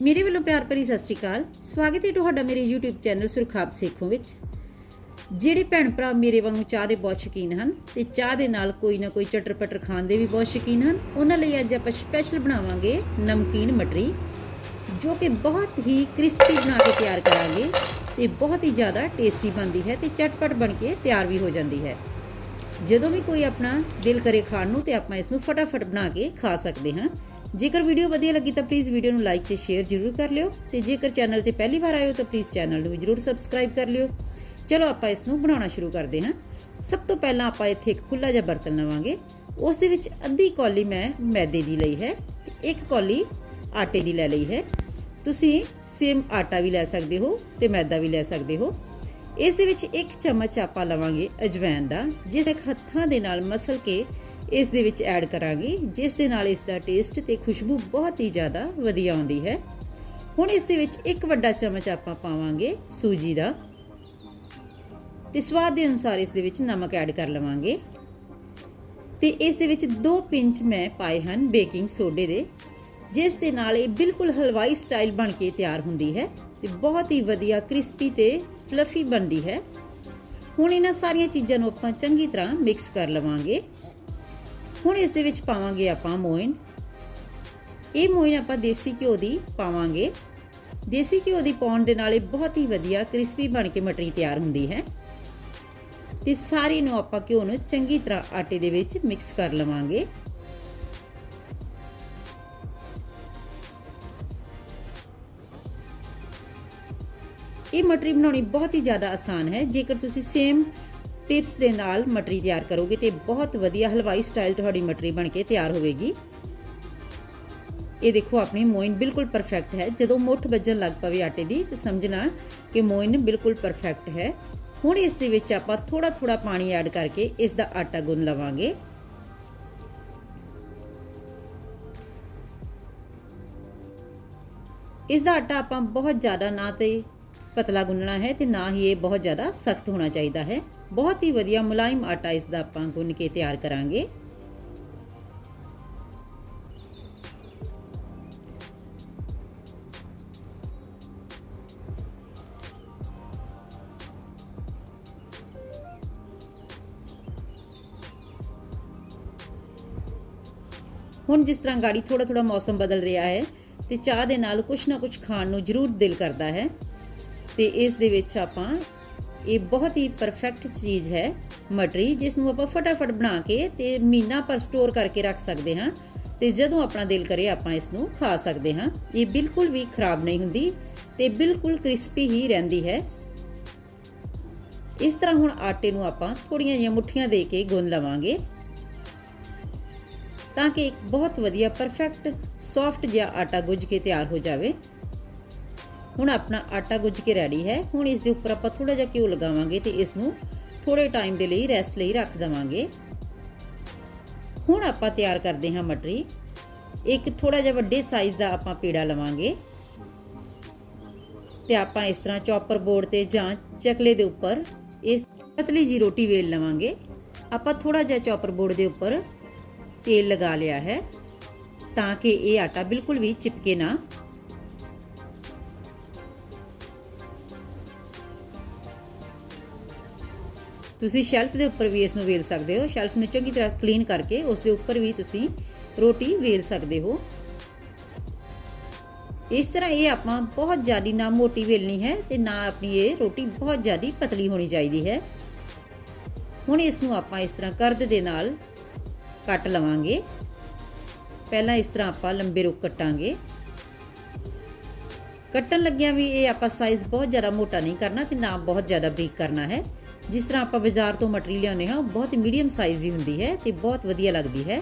ਮੇਰੇ ਵੱਲੋਂ ਪਿਆਰ ਭਰੀ ਸਤਿ ਸ਼੍ਰੀ ਅਕਾਲ। ਸਵਾਗਤ ਹੈ ਤੁਹਾਡਾ ਮੇਰੇ YouTube ਚੈਨਲ ਸੁਰਖਾਬ ਸੇਖੋਂ ਵਿੱਚ। ਜਿਹੜੇ ਭੈਣ ਭਰਾ ਮੇਰੇ ਵਾਂਗੂ ਚਾਹ ਦੇ ਬਹੁਤ ਸ਼ੌਕੀਨ ਹਨ ਤੇ ਚਾਹ ਦੇ ਨਾਲ ਕੋਈ ਨਾ ਕੋਈ ਚਟਰ ਪਟਰ ਖਾਣ ਦੇ ਵੀ ਬਹੁਤ ਸ਼ੌਕੀਨ ਹਨ, ਉਹਨਾਂ ਲਈ ਅੱਜ ਆਪਾਂ ਸਪੈਸ਼ਲ ਬਣਾਵਾਂਗੇ ਨਮਕੀਨ ਮਟਰੀ, ਜੋ ਕਿ ਬਹੁਤ ਹੀ ਕ੍ਰਿਸਪੀ ਬਣਾ ਕੇ ਤਿਆਰ ਕਰਾਂਗੇ ਤੇ ਬਹੁਤ ਹੀ ਜ਼ਿਆਦਾ ਟੇਸਟੀ ਬਣਦੀ ਹੈ ਤੇ ਚਟਪਟ ਬਣ ਕੇ ਤਿਆਰ ਵੀ ਹੋ ਜਾਂਦੀ ਹੈ। ਜਦੋਂ ਵੀ ਕੋਈ ਆਪਣਾ ਦਿਲ ਕਰੇ ਖਾਣ ਨੂੰ ਤੇ ਆਪਾਂ ਇਸ ਨੂੰ ਫਟਾਫਟ ਬਣਾ ਕੇ ਖਾ ਸਕਦੇ ਹਾਂ। ਜੇਕਰ ਵੀਡੀਓ ਵਧੀਆ ਲੱਗੀ ਤਾਂ ਪਲੀਜ਼ ਵੀਡੀਓ ਨੂੰ ਲਾਈਕ ਤੇ ਸ਼ੇਅਰ ਜ਼ਰੂਰ ਕਰ ਲਿਓ ਤੇ ਜੇਕਰ ਚੈਨਲ ਤੇ ਪਹਿਲੀ ਵਾਰ ਆਏ ਹੋ ਤਾਂ ਪਲੀਜ਼ ਚੈਨਲ ਨੂੰ ਜ਼ਰੂਰ ਸਬਸਕ੍ਰਾਈਬ ਕਰ ਲਿਓ। ਚਲੋ ਆਪਾਂ ਇਸ ਨੂੰ ਬਣਾਉਣਾ ਸ਼ੁਰੂ ਕਰਦੇ ਹਾਂ। ਸਭ ਤੋਂ ਪਹਿਲਾਂ ਆਪਾਂ ਇੱਥੇ ਇੱਕ ਖੁੱਲਾ ਜਿਹਾ ਬਰਤਨ ਲਵਾਂਗੇ। ਉਸ ਦੇ ਵਿੱਚ ਅੱਧੀ ਕੌਲੀ ਮੈਂ ਮੈਦੇ ਦੀ ਲਈ ਹੈ ਤੇ ਇੱਕ ਕੌਲੀ ਆਟੇ ਦੀ ਲੈ ਲਈ ਹੈ। ਤੁਸੀਂ ਸੇਮ ਆਟਾ ਵੀ ਲੈ ਸਕਦੇ ਹੋ ਤੇ ਮੈਦਾ ਵੀ ਲੈ ਸਕਦੇ ਹੋ। ਇਸ ਦੇ ਵਿੱਚ ਇੱਕ ਚਮਚ ਆਪਾਂ ਲਵਾਂਗੇ ਅਜਵਾਇਣ ਦਾ, ਜਿਸ ਇੱਕ ਹੱਥਾਂ ਦੇ ਨਾਲ ਮਸਲ ਕੇ ਇਸ ਦੇ ਵਿੱਚ ਐਡ ਕਰਾਂਗੇ, ਜਿਸ ਦੇ ਨਾਲ ਇਸ ਦਾ ਟੇਸਟ ਤੇ ਖੁਸ਼ਬੂ ਬਹੁਤ ਹੀ ਜ਼ਿਆਦਾ ਵਧੀਆ ਆਉਂਦੀ ਹੈ। ਹੁਣ ਇਸ ਦੇ ਵਿੱਚ ਇੱਕ ਵੱਡਾ ਚਮਚ ਆਪਾਂ ਪਾਵਾਂਗੇ ਸੂਜੀ ਦਾ। ਤੇ ਸਵਾਦ ਦੇ ਅਨੁਸਾਰ ਇਸ ਦੇ ਵਿੱਚ ਨਮਕ ਐਡ ਕਰ ਲਵਾਂਗੇ। ਤੇ ਇਸ ਦੇ ਵਿੱਚ 2 ਪਿੰਚ ਮੈਂ ਪਾਏ ਹਨ ਬੇਕਿੰਗ ਸੋਡੇ ਦੇ, ਜਿਸ ਦੇ ਨਾਲ ਇਹ ਬਿਲਕੁਲ ਹਲਵਾਈ ਸਟਾਈਲ ਬਣ ਕੇ ਤਿਆਰ ਹੁੰਦੀ ਹੈ ਤੇ ਬਹੁਤ ਹੀ ਵਧੀਆ ਕ੍ਰਿਸਪੀ ਤੇ ਫਲਫੀ ਬਣਦੀ ਹੈ। ਹੁਣ ਇਹਨਾਂ ਸਾਰੀਆਂ ਚੀਜ਼ਾਂ ਨੂੰ ਆਪਾਂ ਚੰਗੀ ਤਰ੍ਹਾਂ ਮਿਕਸ ਕਰ ਲਵਾਂਗੇ। ਹੁਣ ਇਸ ਦੇ ਵਿੱਚ ਪਾਵਾਂਗੇ ਆਪਾਂ ਮੋਇਨ। ਇਹ ਮੋਇਨ ਆਪਾਂ ਦੇਸੀ ਘਿਓ ਦੀ ਪਾਵਾਂਗੇ। ਦੇਸੀ ਘਿਓ ਦੀ ਪਾਉਣ ਦੇ ਨਾਲ ਇਹ ਬਹੁਤ ਹੀ ਵਧੀਆ ਕ੍ਰਿਸਪੀ ਬਣ ਕੇ ਮਟਰੀ ਤਿਆਰ ਹੁੰਦੀ ਹੈ। ਤੇ ਸਾਰੀ ਨੂੰ ਆਪਾਂ ਘਿਓ ਨੂੰ ਚੰਗੀ ਤਰ੍ਹਾਂ ਆਟੇ ਦੇ ਵਿੱਚ ਮਿਕਸ ਕਰ ਲਵਾਂਗੇ। ਇਹ ਮਟਰੀ ਬਣਾਉਣੀ ਬਹੁਤ ਹੀ ਜ਼ਿਆਦਾ ਆਸਾਨ ਹੈ। ਜੇਕਰ ਤੁਸੀਂ ਸੇਮ ਟਿਪਸ ਦੇ ਨਾਲ ਮਟਰੀ ਤਿਆਰ ਕਰੋਗੇ ਤੇ ਬਹੁਤ ਵਧੀਆ ਹਲਵਾਈ ਸਟਾਈਲ ਤੁਹਾਡੀ ਮਟਰੀ ਬਣ ਕੇ ਤਿਆਰ ਹੋਵੇਗੀ। ਇਹ ਦੇਖੋ, ਆਪਣੀ ਮੋਇਨ ਬਿਲਕੁਲ ਪਰਫੈਕਟ ਹੈ। ਜਦੋਂ ਮੁੱਠ ਵੱਜਣ ਲੱਗ ਪਵੇ ਆਟੇ ਦੀ, ਤੇ ਸਮਝਣਾ ਕਿ ਮੋਇਨ ਬਿਲਕੁਲ ਪਰਫੈਕਟ ਹੈ। ਹੁਣ ਇਸ ਦੇ ਵਿੱਚ ਆਪਾਂ ਥੋੜਾ ਥੋੜਾ ਪਾਣੀ ਐਡ ਕਰਕੇ ਇਸ ਦਾ ਆਟਾ ਗੁੰਨ ਲਵਾਂਗੇ। ਇਸ ਦਾ ਆਟਾ ਆਪਾਂ ਬਹੁਤ ਜ਼ਿਆਦਾ ਨਾ ਤੇ ਪਤਲਾ ਗੁੰਨਣਾ ਹੈ ਤੇ ਨਾ ਹੀ ਇਹ ਬਹੁਤ ਜ਼ਿਆਦਾ ਸਖਤ ਹੋਣਾ ਚਾਹੀਦਾ ਹੈ। ਬਹੁਤ ਹੀ ਵਧੀਆ ਮੁਲਾਇਮ ਆਟਾ ਇਸ ਦਾ ਆਪਾਂ ਗੁੰਨ ਕੇ ਤਿਆਰ ਕਰਾਂਗੇ। ਹੁਣ ਜਿਸ ਤਰ੍ਹਾਂ ਗਾੜੀ ਥੋੜਾ ਥੋੜਾ ਮੌਸਮ ਬਦਲ ਰਿਹਾ ਹੈ ਤੇ ਚਾਹ ਦੇ ਨਾਲ ਕੁਛ ਨਾ ਕੁਛ ਖਾਣ ਨੂੰ ਜ਼ਰੂਰ ਦਿਲ ਕਰਦਾ ਹੈ। ਤੇ ਇਸ ਦੇ ਵਿੱਚ ਆਪਾਂ ਇਹ ਬਹੁਤ ਹੀ ਪਰਫੈਕਟ ਚੀਜ਼ ਹੈ ਮਟਰੀ ਜਿਸ ਨੂੰ ਆਪਾਂ ਫਟਾਫਟ ਬਣਾ ਕੇ ਤੇ ਮਹੀਨਾ ਪਰ ਸਟੋਰ ਕਰਕੇ ਰੱਖ ਸਕਦੇ ਹਾਂ ਤੇ ਜਦੋਂ ਆਪਣਾ ਦਿਲ ਕਰੇ ਆਪਾਂ ਇਸ ਨੂੰ ਖਾ ਸਕਦੇ ਹਾਂ। ਇਹ ਬਿਲਕੁਲ ਵੀ ਖਰਾਬ ਨਹੀਂ ਹੁੰਦੀ ਤੇ ਬਿਲਕੁਲ ਕ੍ਰਿਸਪੀ ਹੀ ਰਹਿੰਦੀ ਹੈ। ਇਸ ਤਰ੍ਹਾਂ ਹੁਣ ਆਟੇ ਨੂੰ ਆਪਾਂ ਥੋੜੀਆਂ ਜਿਹੀਆਂ ਮੁੱਠੀਆਂ ਦੇ ਕੇ ਗੁੰਨ ਲਵਾਂਗੇ ਤਾਂ ਕਿ ਇੱਕ ਬਹੁਤ ਵਧੀਆ ਪਰਫੈਕਟ ਸੌਫਟ ਜਿਹਾ ਆਟਾ ਗੁੱਝ ਕੇ ਤਿਆਰ ਹੋ ਜਾਵੇ। ਹੁਣ ਆਪਣਾ ਆਟਾ ਗੁੱਝ ਕੇ ਰੈਡੀ ਹੈ। ਹੁਣ ਇਸ ਦੇ ਉੱਪਰ ਆਪਾਂ ਥੋੜਾ ਜਿਹਾ ਘਿਓ ਲਗਾਵਾਂਗੇ ਤੇ ਇਸ ਨੂੰ ਥੋੜੇ ਟਾਈਮ ਦੇ ਲਈ ਰੈਸਟ ਲਈ ਰੱਖ ਦਵਾਂਗੇ। ਹੁਣ ਆਪਾਂ ਤਿਆਰ ਕਰਦੇ ਹਾਂ ਮਟਰੀ। ਇੱਕ ਥੋੜਾ ਜਿਹਾ ਵੱਡੇ ਸਾਈਜ਼ ਦਾ ਆਪਾਂ ਪੇੜਾ ਲਵਾਂਗੇ। ਤੇ ਆਪਾਂ ਇਸ ਤਰ੍ਹਾਂ ਚੌਪਰ ਬੋਰਡ ਤੇ ਜਾਂ ਚਕਲੇ ਦੇ ਉੱਪਰ ਇਸ ਪਤਲੀ ਜੀ ਰੋਟੀ ਵੇਲ ਲਵਾਂਗੇ। ਆਪਾਂ ਥੋੜਾ ਜਿਹਾ ਚੌਪਰ ਬੋਰਡ ਦੇ ਉੱਪਰ ਤੇਲ ਲਗਾ ਲਿਆ ਹੈ ਤਾਂ ਕਿ ਇਹ ਆਟਾ ਬਿਲਕੁਲ ਵੀ ਚਿਪਕੇ ਨਾ ਤੁਸੀਂ ਸ਼ੈਲਫ ਦੇ ਉੱਪਰ ਵੀ ਇਸ ਨੂੰ ਵੇਲ ਸਕਦੇ ਹੋ। ਸ਼ੈਲਫ ਨੂੰ ਚੰਗੀ ਤਰ੍ਹਾਂ ਕਲੀਨ ਕਰਕੇ ਉਸ ਦੇ ਉੱਪਰ ਵੀ ਤੁਸੀਂ ਰੋਟੀ ਵੇਲ ਸਕਦੇ ਹੋ। ਇਸ ਤਰ੍ਹਾਂ ਇਹ ਆਪਾਂ ਬਹੁਤ ਜ਼ਿਆਦਾ ਨਾ ਮੋਟੀ ਵੇਲਣੀ ਹੈ ਤੇ ਨਾ ਆਪਣੀ ਇਹ ਰੋਟੀ ਬਹੁਤ ਜ਼ਿਆਦਾ ਪਤਲੀ ਹੋਣੀ ਚਾਹੀਦੀ ਹੈ। ਹੁਣ ਇਸ ਨੂੰ ਆਪਾਂ ਇਸ ਤਰ੍ਹਾਂ ਕਰਦ ਦੇ ਨਾਲ ਕੱਟ ਲਵਾਂਗੇ। ਪਹਿਲਾਂ ਇਸ ਤਰ੍ਹਾਂ ਆਪਾਂ ਲੰਬੇ ਰੁੱਖ ਕੱਟਾਂਗੇ। ਕੱਟਣ ਲੱਗਿਆਂ ਵੀ ਇਹ ਆਪਾਂ ਸਾਈਜ਼ ਬਹੁਤ ਜ਼ਿਆਦਾ ਮੋਟਾ ਨਹੀਂ ਕਰਨਾ ਤੇ ਨਾ ਬਹੁਤ ਜ਼ਿਆਦਾ ਬਰੀਕ ਕਰਨਾ ਹੈ। ਜਿਸ ਤਰ੍ਹਾਂ ਆਪਾਂ ਬਾਜ਼ਾਰ ਤੋਂ ਮਟਰੀ ਲਿਆਉਂਦੇ ਹਾਂ, ਬਹੁਤ ਮੀਡੀਅਮ ਸਾਈਜ਼ ਦੀ ਹੁੰਦੀ ਹੈ ਤੇ ਬਹੁਤ ਵਧੀਆ ਲੱਗਦੀ ਹੈ।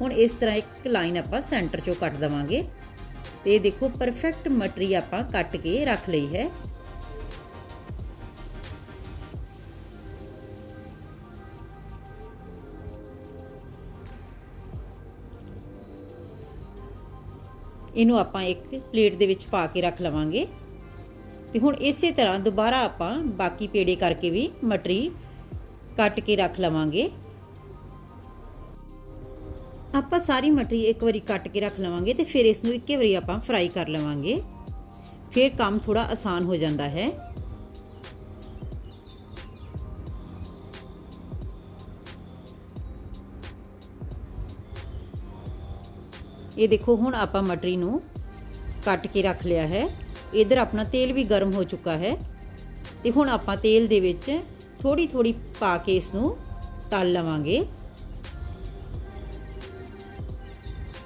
ਹੁਣ ਇਸ ਤਰ੍ਹਾਂ ਇੱਕ ਲਾਈਨ ਆਪਾਂ ਸੈਂਟਰ ਚੋਂ ਕੱਟ ਦਵਾਂਗੇ। ਤੇ ਦੇਖੋ ਪਰਫੈਕਟ ਮਟਰੀ ਆਪਾਂ ਕੱਟ ਕੇ ਰੱਖ ਲਈ ਹੈ। ਇਹਨੂੰ ਆਪਾਂ ਇੱਕ ਪਲੇਟ ਦੇ ਵਿੱਚ ਪਾ ਕੇ ਰੱਖ ਲਵਾਂਗੇ। ਤੇ ਹੁਣ ਇਸੇ ਤਰ੍ਹਾਂ ਦੁਬਾਰਾ ਆਪਾਂ ਬਾਕੀ ਪੇੜੇ ਕਰਕੇ ਵੀ ਮਟਰੀ ਕੱਟ ਕੇ ਰੱਖ ਲਵਾਂਗੇ। ਆਪਾਂ ਸਾਰੀ ਮਟਰੀ ਇੱਕ ਵਾਰੀ ਕੱਟ ਕੇ ਰੱਖ ਲਵਾਂਗੇ ਤੇ ਫਿਰ ਇਸ ਨੂੰ ਇੱਕੇ ਵਾਰੀ ਆਪਾਂ ਫਰਾਈ ਕਰ ਲਵਾਂਗੇ। ਫਿਰ ਕੰਮ ਥੋੜਾ ਆਸਾਨ ਹੋ ਜਾਂਦਾ ਹੈ। ਇਹ ਦੇਖੋ ਹੁਣ ਆਪਾਂ ਮਟਰੀ ਨੂੰ ਕੱਟ ਕੇ ਰੱਖ ਲਿਆ ਹੈ। ਇਧਰ ਆਪਣਾ ਤੇਲ ਵੀ ਗਰਮ ਹੋ ਚੁੱਕਾ ਹੈ। ਤੇ ਹੁਣ ਆਪਾਂ ਤੇਲ ਦੇ ਵਿੱਚ ਥੋੜੀ ਥੋੜੀ ਪਾ ਕੇ ਇਸ ਨੂੰ ਤਲ ਲਵਾਂਗੇ।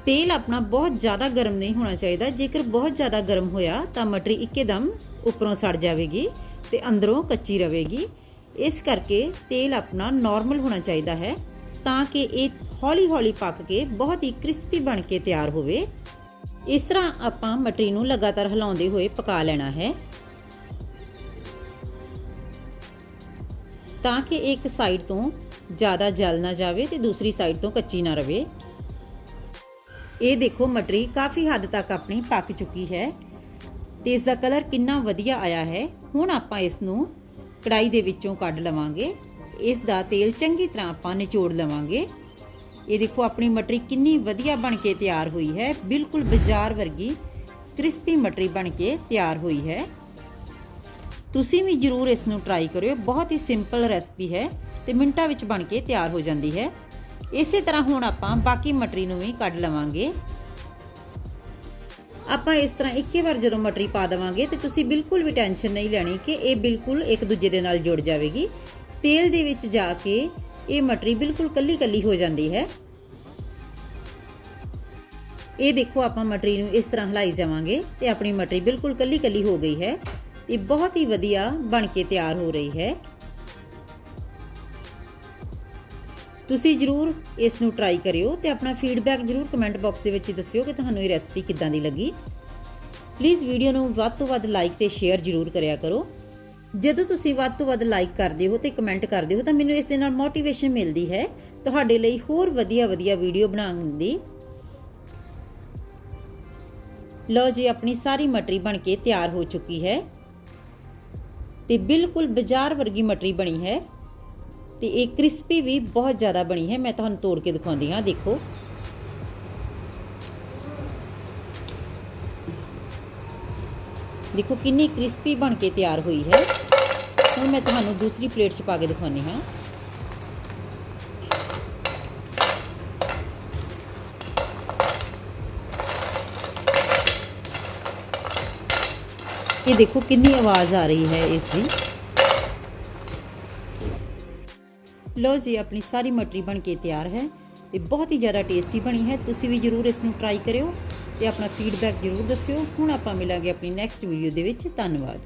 ਤੇਲ ਆਪਣਾ ਬਹੁਤ ਜ਼ਿਆਦਾ ਗਰਮ ਨਹੀਂ ਹੋਣਾ ਚਾਹੀਦਾ। ਜੇਕਰ ਬਹੁਤ ਜ਼ਿਆਦਾ ਗਰਮ ਹੋਇਆ ਤਾਂ ਮਟਰੀ ਇੱਕਦਮ ਉੱਪਰੋਂ ਸੜ ਜਾਵੇਗੀ ਤੇ ਅੰਦਰੋਂ ਕੱਚੀ ਰਹੇਗੀ। ਇਸ ਕਰਕੇ ਤੇਲ ਆਪਣਾ ਨਾਰਮਲ ਹੋਣਾ ਚਾਹੀਦਾ ਹੈ ਤਾਂ ਕਿ ਇਹ ਹੌਲੀ-ਹੌਲੀ ਪੱਕ ਕੇ ਬਹੁਤ ਹੀ ਕ੍ਰਿਸਪੀ ਬਣ ਕੇ ਤਿਆਰ ਹੋਵੇ। ਇਸ ਤਰ੍ਹਾਂ ਆਪਾਂ ਮਟਰੀ ਨੂੰ ਲਗਾਤਾਰ ਹਿਲਾਉਂਦੇ ਹੋਏ ਪਕਾ ਲੈਣਾ ਹੈ। ਤਾਂ ਕਿ ਇੱਕ ਸਾਈਡ ਤੋਂ ਜ਼ਿਆਦਾ ਜਲ ਨਾ ਜਾਵੇ ਤੇ ਦੂਸਰੀ ਸਾਈਡ ਤੋਂ ਕੱਚੀ ਨਾ ਰਵੇ। ਇਹ ਦੇਖੋ ਮਟਰੀ ਕਾਫੀ ਹੱਦ ਤੱਕ ਆਪਣੀ ਪੱਕ ਚੁੱਕੀ ਹੈ ਤੇ ਇਸ ਦਾ ਕਲਰ ਕਿੰਨਾ ਵਧੀਆ ਆਇਆ ਹੈ। ਹੁਣ ਆਪਾਂ ਇਸ ਨੂੰ ਕੜਾਈ ਦੇ ਵਿੱਚੋਂ ਕੱਢ ਲਵਾਂਗੇ। ਇਸ ਦਾ ਤੇਲ ਚੰਗੀ ਤਰ੍ਹਾਂ ਆਪਾਂ ਨਿਚੋੜ ਲਵਾਂਗੇ। ਇਹ ਦੇਖੋ, ਆਪਣੀ ਮਟਰੀ ਕਿੰਨੀ ਵਧੀਆ ਬਣ ਕੇ ਤਿਆਰ ਹੋਈ ਹੈ। ਬਿਲਕੁਲ ਬਾਜ਼ਾਰ ਵਰਗੀ ਕ੍ਰਿਸਪੀ ਮਟਰੀ ਬਣ ਕੇ ਤਿਆਰ ਹੋਈ ਹੈ। ਤੁਸੀਂ ਵੀ ਜਰੂਰ ਇਸ ਨੂੰ ਟਰਾਈ ਕਰਿਓ। ਬਹੁਤ ਹੀ ਸਿੰਪਲ ਰੈਸਪੀ ਹੈ ਤੇ ਮਿੰਟਾਂ ਵਿੱਚ ਬਣ ਕੇ ਤਿਆਰ ਹੋ ਜਾਂਦੀ ਹੈ। ਇਸੇ ਤਰ੍ਹਾਂ ਹੁਣ ਆਪਾਂ ਬਾਕੀ ਮਟਰੀ ਨੂੰ ਵੀ ਕੱਢ ਲਵਾਂਗੇ। ਆਪਾਂ ਇਸ ਤਰ੍ਹਾਂ ਇੱਕੇ ਵਾਰ ਜਦੋਂ ਮਟਰੀ ਪਾ ਦੇਵਾਂਗੇ ਤੇ ਤੁਸੀਂ ਬਿਲਕੁਲ ਵੀ ਟੈਨਸ਼ਨ ਨਹੀਂ ਲੈਣੀ ਕਿ ਇਹ ਬਿਲਕੁਲ ਇੱਕ ਦੂਜੇ ਦੇ ਨਾਲ ਜੁੜ ਜਾਵੇਗੀ। ਤੇਲ ਦੇ ਵਿੱਚ ਜਾ ਕੇ ਇਹ ਮਟਰੀ ਬਿਲਕੁਲ ਕੱਲੀ ਕੱਲੀ ਹੋ ਜਾਂਦੀ ਹੈ। ਇਹ ਦੇਖੋ ਆਪਾਂ ਮਟਰੀ ਨੂੰ ਇਸ ਤਰ੍ਹਾਂ ਹਿਲਾਈ ਜਾਵਾਂਗੇ ਤੇ ਆਪਣੀ ਮਟਰੀ ਬਿਲਕੁਲ ਕੱਲੀ ਕੱਲੀ ਹੋ ਗਈ ਹੈ ਤੇ ਬਹੁਤ ਹੀ ਵਧੀਆ ਬਣ ਕੇ ਤਿਆਰ ਹੋ ਰਹੀ ਹੈ। ਤੁਸੀਂ ਜਰੂਰ ਇਸ ਨੂੰ ਟਰਾਈ ਕਰਿਓ ਤੇ ਆਪਣਾ ਫੀਡਬੈਕ ਜਰੂਰ ਕਮੈਂਟ ਬਾਕਸ ਦੇ ਵਿੱਚ ਦੱਸਿਓ ਕਿ ਤੁਹਾਨੂੰ ਇਹ ਰੈਸਪੀ ਕਿੱਦਾਂ ਦੀ ਲੱਗੀ। ਪਲੀਜ਼ ਵੀਡੀਓ ਨੂੰ ਵੱਧ ਤੋਂ ਵੱਧ ਲਾਈਕ ਤੇ ਸ਼ੇਅਰ ਜਰੂਰ ਕਰਿਆ ਕਰੋ। ਜਦੋਂ ਤੁਸੀਂ ਵੱਧ ਤੋਂ ਵੱਧ ਲਾਈਕ ਕਰਦੇ ਹੋ ਤੇ ਕਮੈਂਟ ਕਰਦੇ ਹੋ ਤਾਂ ਮੈਨੂੰ ਇਸ ਦੇ ਨਾਲ ਮੋਟੀਵੇਸ਼ਨ ਮਿਲਦੀ ਹੈ ਤੁਹਾਡੇ ਲਈ ਹੋਰ ਵਧੀਆ ਵਧੀਆ ਵੀਡੀਓ ਬਣਾਉਣ ਦੀ। ਲੋ ਜੀ, ਆਪਣੀ ਸਾਰੀ ਮਟਰੀ ਬਣ ਕੇ ਤਿਆਰ ਹੋ ਚੁੱਕੀ ਹੈ ਤੇ ਬਿਲਕੁਲ ਬਾਜ਼ਾਰ ਵਰਗੀ ਮਟਰੀ ਬਣੀ ਹੈ ਤੇ ਇਹ ਕ੍ਰਿਸਪੀ ਵੀ ਬਹੁਤ ਜ਼ਿਆਦਾ ਬਣੀ ਹੈ। ਮੈਂ ਤੁਹਾਨੂੰ ਤੋੜ ਕੇ ਦਿਖਾਉਂਦੀ ਹਾਂ ਦੇਖੋ। ਦੇਖੋ ਕਿੰਨੀ ਕ੍ਰਿਸਪੀ ਬਣ ਕੇ ਤਿਆਰ ਹੋਈ ਹੈ। ਹੁਣ ਮੈਂ ਤੁਹਾਨੂੰ ਦੂਸਰੀ ਪਲੇਟ 'ਚ ਪਾ ਕੇ ਦਿਖਾਉਂਦੀ ਹਾਂ। ਇਹ ਦੇਖੋ ਕਿੰਨੀ ਆਵਾਜ਼ ਆ ਰਹੀ ਹੈ ਇਸ ਦੀ। ਲੋ ਜੀ, ਆਪਣੀ ਸਾਰੀ ਮਟਰੀ ਬਣ ਕੇ ਤਿਆਰ ਹੈ ਤੇ ਬਹੁਤ ਹੀ ਜ਼ਿਆਦਾ ਟੇਸਟੀ ਬਣੀ ਹੈ। ਤੁਸੀਂ ਵੀ ਜਰੂਰ ਇਸ ਨੂੰ ਟਰਾਈ ਕਰਿਓ। ਤੇ ਆਪਣਾ ਫੀਡਬੈਕ ਜਰੂਰ ਦੱਸਿਓ। ਹੁਣ ਆਪਾਂ ਮਿਲਾਂਗੇ ਆਪਣੀ ਨੈਕਸਟ ਵੀਡੀਓ ਦੇ ਵਿੱਚ। ਧੰਨਵਾਦ।